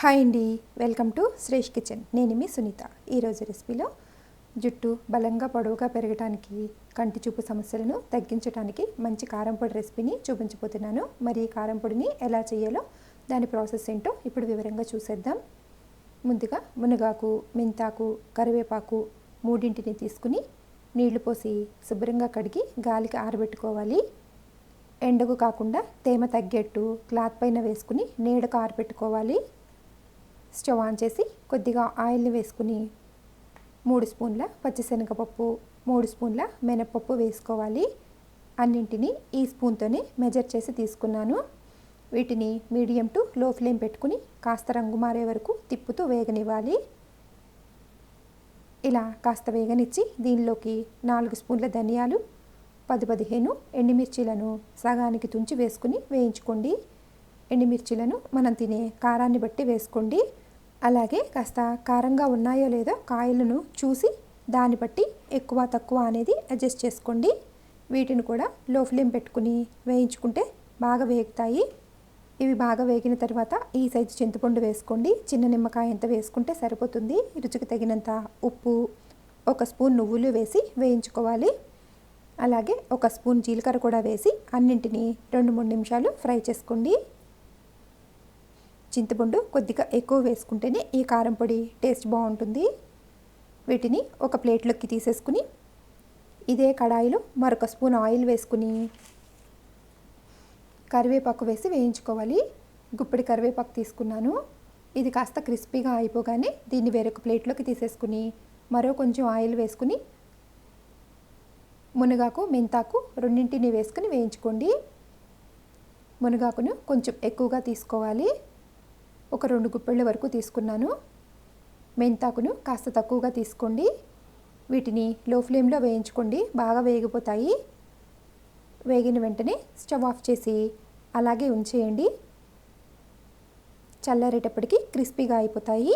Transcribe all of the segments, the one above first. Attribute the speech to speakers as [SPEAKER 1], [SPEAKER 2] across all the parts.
[SPEAKER 1] Hi అండి. Welcome to Shresh kitchen. నేను మీ సునీత. ఈరోజు రెసిపీలో జుట్టు బలంగా పొడవుగా పెరగడానికి కంటి చూపు సమస్యలను తగ్గించడానికి మంచి కారంపొడి రెసిపీని చూపించబోతున్నాను. మరి ఈ ఎలా చేయాలో దాని ప్రాసెస్ ఏంటో ఇప్పుడు వివరంగా చూసేద్దాం. ముందుగా మునగాకు మెంతాకు కరివేపాకు మూడింటిని తీసుకుని నీళ్ళు పోసి శుభ్రంగా కడిగి గాలికి ఆరబెట్టుకోవాలి. ఎండకు కాకుండా తేమ తగ్గేట్టు క్లాత్ పైన వేసుకుని నీడకు ఆరబెట్టుకోవాలి. స్టవ్ ఆన్ చేసి కొద్దిగా ఆయిల్ని వేసుకుని మూడు స్పూన్ల పచ్చిశనగపప్పు మూడు స్పూన్ల మినపప్పు వేసుకోవాలి. అన్నింటినీ ఈ స్పూన్తోనే మెజర్ చేసి తీసుకున్నాను. వీటిని మీడియం టు లో ఫ్లేమ్ పెట్టుకుని కాస్త రంగు మారే వరకు తిప్పుతూ వేగనివ్వాలి. ఇలా కాస్త వేగనిచ్చి దీనిలోకి నాలుగు స్పూన్ల ధనియాలు పది పదిహేను ఎండుమిర్చీలను సగానికి తుంచి వేసుకుని వేయించుకోండి. ఎండుమిర్చీలను మనం తినే కారాన్ని బట్టి వేసుకోండి. అలాగే కాస్త కారంగా ఉన్నాయో లేదో కాయలను చూసి దాన్ని బట్టి ఎక్కువ తక్కువ అనేది అడ్జస్ట్ చేసుకోండి. వీటిని కూడా లో ఫ్లేమ్ పెట్టుకుని వేయించుకుంటే బాగా వేగుతాయి. ఇవి బాగా వేగిన తర్వాత ఈ సైజు చింతపండు వేసుకోండి. చిన్న నిమ్మకాయ ఎంత వేసుకుంటే సరిపోతుంది. రుచికి తగినంత ఉప్పు ఒక స్పూన్ నువ్వులు వేసి వేయించుకోవాలి. అలాగే ఒక స్పూన్ జీలకర్ర కూడా వేసి అన్నింటినీ రెండు మూడు నిమిషాలు ఫ్రై చేసుకోండి. చింతపండు కొద్దిగా ఎక్కువ వేసుకుంటేనే ఈ కారం పొడి టేస్ట్ బాగుంటుంది. వీటిని ఒక ప్లేట్లోకి తీసేసుకుని ఇదే కడాయిలో మరొక స్పూన్ ఆయిల్ వేసుకుని కరివేపాకు వేసి వేయించుకోవాలి. గుప్పిడి కరివేపాకు తీసుకున్నాను. ఇది కాస్త క్రిస్పీగా అయిపోగానే దీన్ని వేరొక ప్లేట్లోకి తీసేసుకుని మరో కొంచెం ఆయిల్ వేసుకుని మునగాకు మెంతాకు రెండింటిని వేసుకుని వేయించుకోండి. మునగాకును కొంచెం ఎక్కువగా తీసుకోవాలి. ఒక రెండు గుప్పెళ్ళ వరకు తీసుకున్నాను. మెంతాకును కాస్త తక్కువగా తీసుకోండి. వీటిని లో ఫ్లేమ్లో వేయించుకోండి. బాగా వేగిపోతాయి. వేగిన వెంటనే స్టవ్ ఆఫ్ చేసి అలాగే ఉంచేయండి. చల్లారేటప్పటికి క్రిస్పీగా అయిపోతాయి.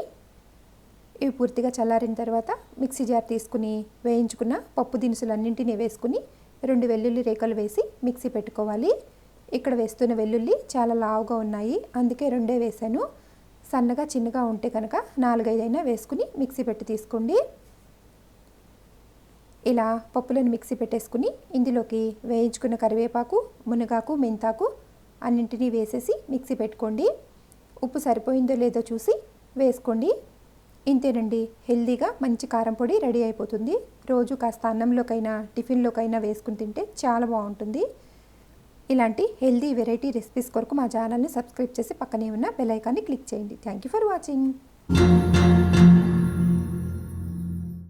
[SPEAKER 1] ఇవి పూర్తిగా చల్లారిన తర్వాత మిక్సీ జార్ తీసుకుని వేయించుకున్న పప్పు దినుసులన్నింటినీ వేసుకుని రెండు వెల్లుల్లి రేఖలు వేసి మిక్సీ పెట్టుకోవాలి. ఇక్కడ వేస్తున్న వెల్లుల్లి చాలా లావుగా ఉన్నాయి. అందుకే రెండే వేసాను సన్నగా చిన్నగా ఉంటే కనుక నాలుగైదైనా వేసుకుని మిక్సీ పెట్టి తీసుకోండి. ఇలా పప్పులను మిక్సీ పెట్టేసుకుని ఇందులోకి వేయించుకున్న కరివేపాకు మునగాకు మెంతాకు అన్నింటినీ వేసేసి మిక్సీ పెట్టుకోండి. ఉప్పు సరిపోయిందో లేదో చూసి వేసుకోండి. ఇంతేనండి హెల్దీగా మంచి కారం పొడి రెడీ అయిపోతుంది. రోజు కాస్త అన్నంలోకైనా టిఫిన్లోకైనా వేసుకుని తింటే చాలా బాగుంటుంది. ఇలాంటి హెల్దీ వెరైటీ రెసిపీస్ కొరకు మా ఛానల్ని సబ్స్క్రైబ్ చేసి పక్కనే ఉన్న బెల్ ఐకాన్ని క్లిక్ చేయండి. Thank you for watching